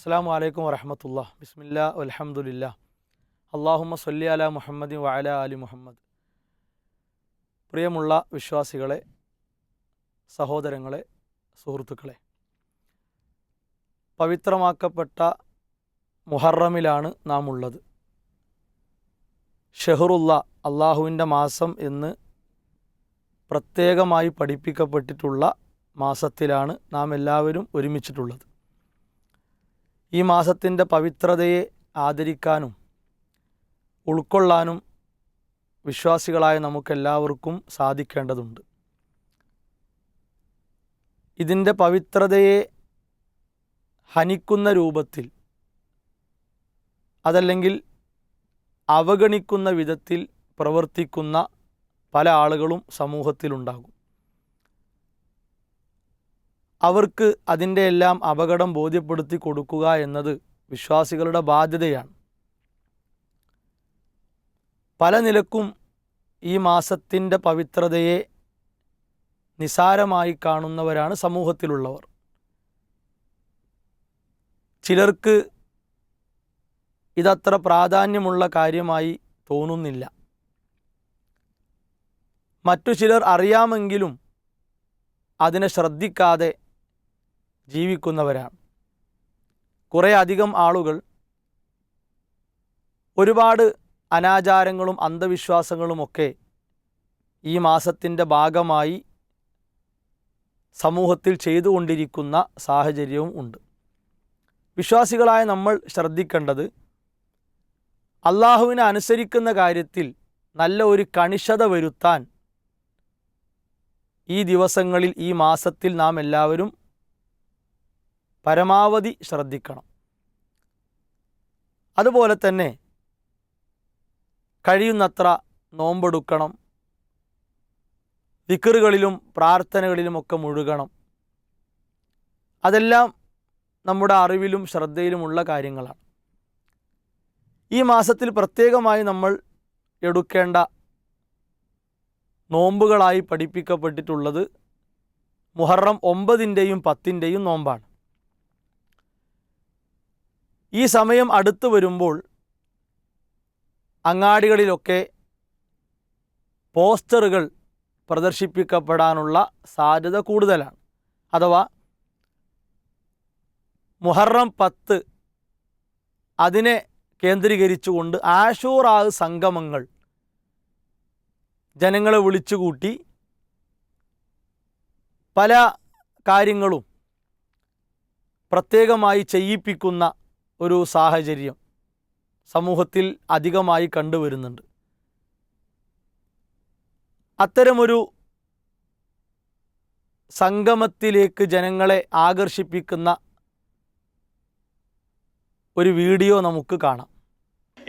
അസ്സാം വലൈക്കും വരഹമത്തുള്ള ബിസ്മില്ല അലഹമുല്ല അള്ളാഹുമ്മ സല്ലി അല മുഹമ്മദ് വഅല അലി മുഹമ്മദ്. പ്രിയമുള്ള വിശ്വാസികളെ സഹോദരങ്ങളെ സുഹൃത്തുക്കളെ. പവിത്രമാക്കപ്പെട്ട മുഹറമിലാണ് നാം ഉള്ളത് ഷെഹറുള്ള അള്ളാഹുവിന്റെ മാസം എന്ന് പ്രത്യേകമായി പഠിപ്പിക്കപ്പെട്ടിട്ടുള്ള മാസത്തിലാണ് നാം എല്ലാവരും ഒരുമിച്ചിട്ടുള്ളത്. ഈ മാസത്തിന്റെ പവിത്രതയെ ആദരിക്കാനും ഉൾക്കൊള്ളാനും വിശ്വാസികളായ നമുക്കെല്ലാവർക്കും സാധിക്കേണ്ടതുണ്ട്. ഇതിന്റെ പവിത്രതയെ ഹനിക്കുന്ന രൂപത്തിൽ അതല്ലെങ്കിൽ അവഗണിക്കുന്ന വിധത്തിൽ പ്രവർത്തിക്കുന്ന പല ആളുകളും സമൂഹത്തിലുണ്ടാകും. അവർക്ക് അതിന്റെ എല്ലാം അപകടം ബോധ്യപ്പെടുത്തി കൊടുക്കുക എന്നത് വിശ്വാസികളുടെ ബാധ്യതയാണ്. പല നിലക്കും ഈ മാസത്തിന്റെ പവിത്രതയെ നിസാരമായി കാണുന്നവരാണ് സമൂഹത്തിലുള്ളവർ. ചിലർക്ക് ഇതത്ര പ്രാധാന്യമുള്ള കാര്യമായി തോന്നുന്നില്ല. മറ്റു ചിലർ അറിയാമെങ്കിലും അതിനെ ശ്രദ്ധിക്കാതെ ജീവിക്കുന്നവരാണ് കുറേ അധികം ആളുകൾ ഒരുപാട് അനാചാരങ്ങളും അന്ധവിശ്വാസങ്ങളുമൊക്കെ ഈ മാസത്തിന്റെ ഭാഗമായി സമൂഹത്തിൽ ചെയ്തുകൊണ്ടിരിക്കുന്ന സാഹചര്യവും ഉണ്ട്. വിശ്വാസികളായ നമ്മൾ ശ്രദ്ധിക്കേണ്ടത് അള്ളാഹുവിനെ അനുസരിക്കുന്ന കാര്യത്തിൽ നല്ല ഒരു കണിശത വരുത്താൻ ഈ ദിവസങ്ങളിൽ ഈ മാസത്തിൽ നാം എല്ലാവരും പരമാവധി ശ്രദ്ധിക്കണം. അതുപോലെ തന്നെ കഴിയുന്നത്ര നോമ്പെടുക്കണം. വിക്കറുകളിലും പ്രാർത്ഥനകളിലുമൊക്കെ മുഴുകണം. അതെല്ലാം നമ്മുടെ അറിവിലും ശ്രദ്ധയിലുമുള്ള കാര്യങ്ങളാണ്. ഈ മാസത്തിൽ പ്രത്യേകമായി നമ്മൾ എടുക്കേണ്ട നോമ്പുകളായി പഠിപ്പിക്കപ്പെട്ടിട്ടുള്ളത് മുഹറം ഒമ്പതിന്റെയും പത്തിന്റെയും നോമ്പാണ്. ഈ സമയം അടുത്തു വരുമ്പോൾ അങ്ങാടികളിലൊക്കെ പോസ്റ്ററുകൾ പ്രദർശിപ്പിക്കപ്പെടാനുള്ള സാധ്യത കൂടുതലാണ്. അഥവാ മുഹറം പത്ത് അതിനെ കേന്ദ്രീകരിച്ചുകൊണ്ട് ആഷൂറാവ് സംഗമങ്ങൾ ജനങ്ങളെ വിളിച്ചുകൂട്ടി പല കാര്യങ്ങളും പ്രത്യേകമായി ചെയ്യിപ്പിക്കുന്ന ഒരു സാഹചര്യം സമൂഹത്തിൽ അധികമായി കണ്ടുവരുന്നുണ്ട്. അത്തരമൊരു സംഗമത്തിലേക്ക് ജനങ്ങളെ ആകർഷിപ്പിക്കുന്ന ഒരു വീഡിയോ നമുക്ക് കാണാം.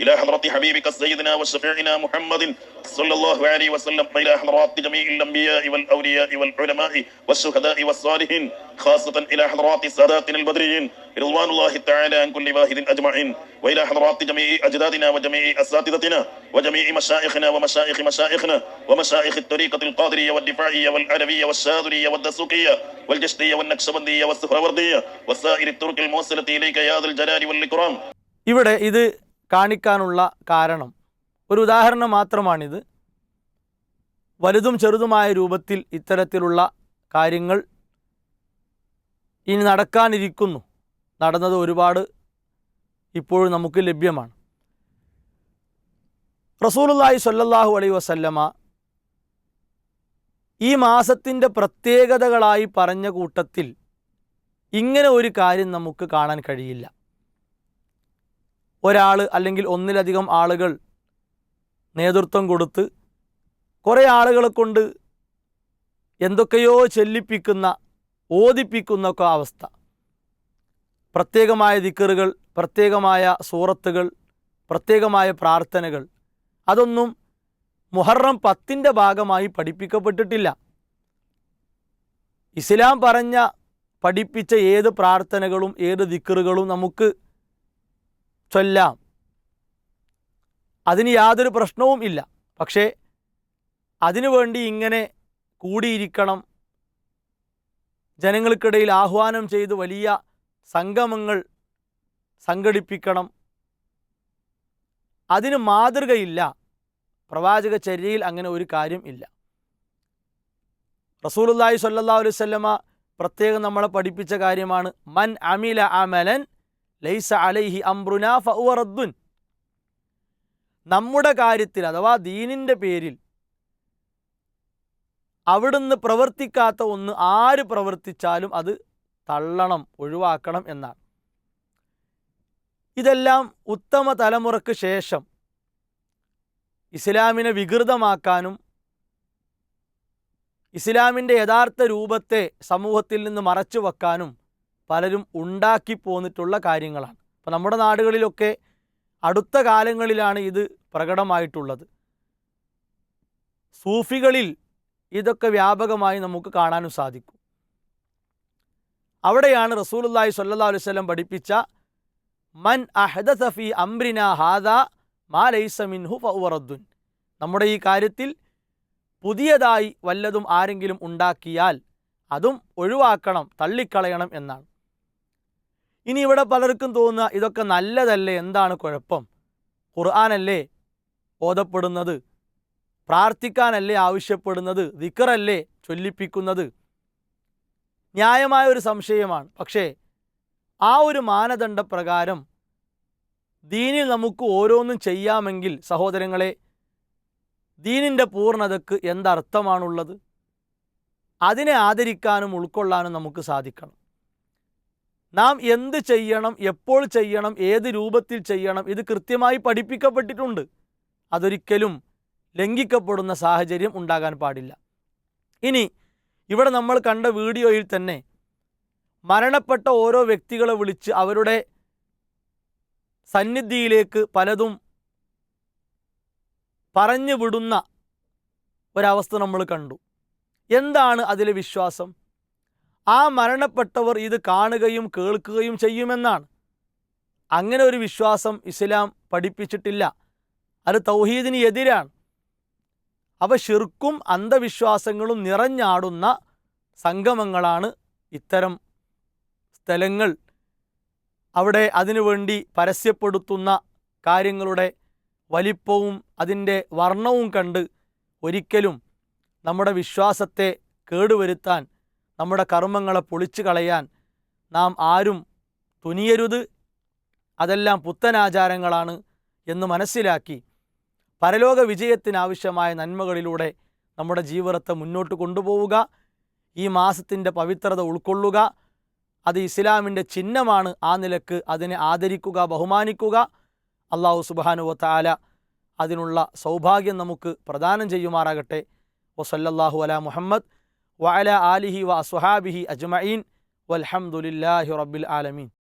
إلى حضرة حبيبك سيدنا وشفيعنا محمد صلى الله عليه وسلم إلى حضرات جميع الأنبياء والأولياء والعلماء والشهداء والصالحين خاصة إلى حضرات ساداتنا البدريين رضوان الله تعالى عن كل واحد أجمعين وإلى حضرات جميع أجدادنا وجميع أساتذتنا وجميع مشايخنا ومشايخ مشايخنا ومشايخ الطريقة القادرية والدفاعية والعلوية والشاذلية والدسوقية والجشتية والنكشبندية والسهروردية وسائر الطرق الموصلة إليك يا ذا الجلال والإكرام ഇവിടെ ഇത് കാണിക്കാനുള്ള കാരണം. ഒരു ഉദാഹരണം മാത്രമാണിത്. വലുതും ചെറുതുമായ രൂപത്തിൽ ഇത്തരത്തിലുള്ള കാര്യങ്ങൾ ഇനി നടക്കാനിരിക്കുന്നു. നടന്നത് ഒരുപാട് ഇപ്പോഴും നമുക്ക് ലഭ്യമാണ്. റസൂലുള്ളാഹി സ്വല്ലല്ലാഹു അലൈ വസല്ലമ ഈ മാസത്തിന്റെ പ്രത്യേകതകളായി പറഞ്ഞ കൂട്ടത്തിൽ ഇങ്ങനെ ഒരു കാര്യം നമുക്ക് കാണാൻ കഴിയില്ല. ഒരാൾ അല്ലെങ്കിൽ ഒന്നിലധികം ആളുകൾ നേതൃത്വം കൊടുത്ത് കുറേ ആളുകളെ കൊണ്ട് എന്തൊക്കെയോ ചെല്ലിപ്പിക്കുന്ന ഓദിപ്പിക്കുന്ന ഒക്കെ അവസ്ഥ. പ്രത്യേകമായ ദിക്കറുകൾ പ്രത്യേകമായ സൂറത്തുകൾ പ്രത്യേകമായ പ്രാർത്ഥനകൾ. അതൊന്നും മുഹറം പത്തിന്റെ ഭാഗമായി പഠിപ്പിക്കപ്പെട്ടിട്ടില്ല. ഇസ്ലാം പറഞ്ഞ പഠിപ്പിച്ച ഏത് പ്രാർത്ഥനകളും ഏത് ദിക്കറുകളും നമുക്ക് ചൊല്ലാം. അതിന് യാതൊരു പ്രശ്നവും ഇല്ല. പക്ഷേ അതിനുവേണ്ടി ഇങ്ങനെ കൂടിയിരിക്കണം. ജനങ്ങൾക്കിടയിൽ ആഹ്വാനം ചെയ്ത് വലിയ സംഗമങ്ങൾ സംഘടിപ്പിക്കണം. അതിന് മാതൃകയില്ല. പ്രവാചക ചര്യയിൽ അങ്ങനെ ഒരു കാര്യം ഇല്ല. റസൂലുല്ലാഹി സ്വല്ലല്ലാഹു അലൈഹി വസല്ലമ പ്രത്യേകം നമ്മളെ പഠിപ്പിച്ച കാര്യമാണ് മൻ അമില അമലൻ ലൈസ അലൈഹി അംറുന നമ്മുടെ കാര്യത്തിൽ അഥവാ ദീനിന്റെ പേരിൽ അവിടുന്ന് പ്രവർത്തിക്കാത്ത ഒന്ന് ആര് പ്രവർത്തിച്ചാലും അത് തള്ളണം ഒഴിവാക്കണം എന്നാണ്. ഇതെല്ലാം ഉത്തമ തലമുറയ്ക്ക് ശേഷം ഇസ്ലാമിനെ വികൃതമാക്കാനും ഇസ്ലാമിന്റെ യഥാർത്ഥ രൂപത്തെ സമൂഹത്തിൽ നിന്ന് മറച്ചു വെക്കാനും പലരും ഉണ്ടാക്കി പോന്നിട്ടുള്ള കാര്യങ്ങളാണ്. അപ്പോൾ നമ്മുടെ നാടുകളിലൊക്കെ അടുത്ത കാലങ്ങളിലാണ് ഇത് പ്രകടമായിട്ടുള്ളത്. സൂഫികളിൽ ഇതൊക്കെ വ്യാപകമായി നമുക്ക് കാണാനും സാധിക്കും. അവിടെയാണ് റസൂലുല്ലായി അലൈഹി വസല്ലം പഠിപ്പിച്ച മൻ അഹദസ ഫി അംറിന ഹാദ മാ ലൈസ മിൻഹു ഫഹുവ റദ്ദുൻ. നമ്മുടെ ഈ കാര്യത്തിൽ പുതിയതായി വല്ലതും ആരെങ്കിലും ഉണ്ടാക്കിയാൽ അതും ഒഴിവാക്കണം തള്ളിക്കളയണം എന്നാണ്. ഇനി ഇവിടെ പലർക്കും തോന്നുക ഇതൊക്കെ നല്ലതല്ലേ? എന്താണ് കുഴപ്പം? ഖുർആാനല്ലേ ഓതപ്പെടുന്നത് പ്രാർത്ഥിക്കാനല്ലേ ആവശ്യപ്പെടുന്നത്? ദിക്കറല്ലേ ചൊല്ലിപ്പിക്കുന്നത്? ന്യായമായ ഒരു സംശയമാണ്. പക്ഷേ ആ ഒരു മാനദണ്ഡപ്രകാരം ദീനിൽ നമുക്ക് ഓരോന്നും ചെയ്യാമെങ്കിൽ സഹോദരങ്ങളെ ദീനിന്റെ പൂർണതക്ക് എന്തർത്ഥമാണുള്ളത്? അതിനെ ആദരിക്കാനും ഉൾക്കൊള്ളാനും നമുക്ക് സാധിക്കണം. നാം എന്ത് ചെയ്യണം എപ്പോൾ ചെയ്യണം ഏത് രൂപത്തിൽ ചെയ്യണം ഇത് കൃത്യമായി പഠിപ്പിക്കപ്പെട്ടിട്ടുണ്ട്. അതൊരിക്കലും ലംഘിക്കപ്പെടുന്ന സാഹചര്യം ഉണ്ടാകാൻ പാടില്ല. ഇനി ഇവിടെ നമ്മൾ കണ്ട വീഡിയോയിൽ തന്നെ മരണപ്പെട്ട ഓരോ വ്യക്തികളെ വിളിച്ച് അവരുടെ സന്നിധിയിലേക്ക് പലതും പറഞ്ഞു വിടുന്ന ഒരവസ്ഥ നമ്മൾ കണ്ടു. എന്താണ് അതിലെ വിശ്വാസം? ആ മരണപ്പെട്ടവർ ഇത് കാണുകയും കേൾക്കുകയും ചെയ്യുമെന്നാണ്. അങ്ങനെ ഒരു വിശ്വാസം ഇസ്ലാം പഠിപ്പിച്ചിട്ടില്ല. അത് തൗഹീദിന് എതിരാണ്. അവ ശിർക്കും അന്ധവിശ്വാസങ്ങളും നിറഞ്ഞാടുന്ന സംഗമങ്ങളാണ് ഇത്തരം സ്ഥലങ്ങൾ. അവിടെ അതിനുവേണ്ടി പരസ്യപ്പെടുത്തുന്ന കാര്യങ്ങളുടെ വലിപ്പവും അതിന്റെ വർണവും കണ്ട് ഒരിക്കലും നമ്മുടെ വിശ്വാസത്തെ കേടുവരുത്താൻ നമ്മുടെ കർമ്മങ്ങളെ പൊളിച്ചു കളയാൻ നാം ആരും തുനിയരുത്. അതെല്ലാം പുത്തനാചാരങ്ങളാണ് എന്ന് മനസ്സിലാക്കി പരലോക വിജയത്തിനാവശ്യമായ നന്മകളിലൂടെ നമ്മുടെ ജീവിതത്തെ മുന്നോട്ട് കൊണ്ടുപോവുക. ഈ മാസത്തിന്റെ പവിത്രത ഉൾക്കൊള്ളുക. അത് ഇസ്ലാമിന്റെ ചിഹ്നമാണ്. ആ നിലയ്ക്ക് അതിനെ ആദരിക്കുക ബഹുമാനിക്കുക. അള്ളാഹു സുബാനുവത്താല അതിനുള്ള സൗഭാഗ്യം നമുക്ക് പ്രദാനം ചെയ്യുമാറാകട്ടെ. വസല്ലല്ലാഹു അല മുഹമ്മദ്. وعلى آله وأصحابه أجمعين والحمد لله رب العالمين.